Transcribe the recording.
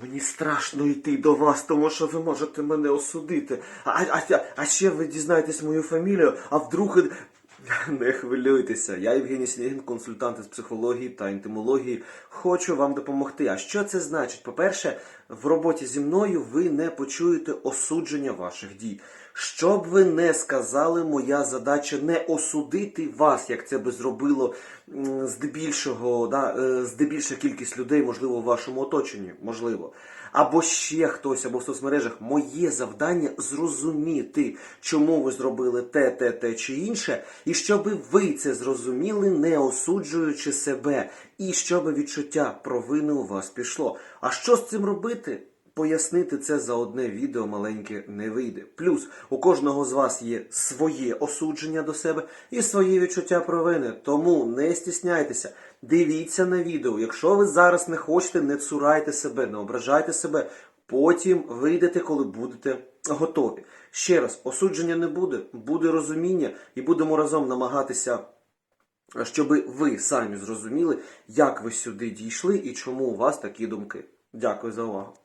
Мені страшно йти до вас, тому що ви можете мене осудити. А, а, а ще ви дізнаєтесь мою фамілію, а вдруг. І- Не хвилюйтеся, я Євгеній Снігін, консультант із психології та інтимології. Хочу вам допомогти. А що це значить? По-перше, в роботі зі мною ви не почуєте осудження ваших дій. Що б ви не сказали, моя задача не осудити вас, як це би зробило здебільшого, да, е, здебільша кількість людей, можливо, в вашому оточенні, можливо. Або ще хтось, або в соцмережах. Моє завдання зрозуміти, чому ви зробили те, те, те чи інше, і щоб ви це зрозуміли, не осуджуючи себе, і щоб відчуття провини у вас пішло. А що з цим робити? Пояснити це за одне відео маленьке не вийде. Плюс у кожного з вас є своє осудження до себе і своє відчуття провини. Тому не стісняйтеся, дивіться на відео. Якщо ви зараз не хочете, не цурайте себе, не ображайте себе. Потім вийдете, коли будете готові. Ще раз, осудження не буде, буде розуміння, і будемо разом намагатися щоб ви самі зрозуміли, як ви сюди дійшли і чому у вас такі думки. Дякую за увагу.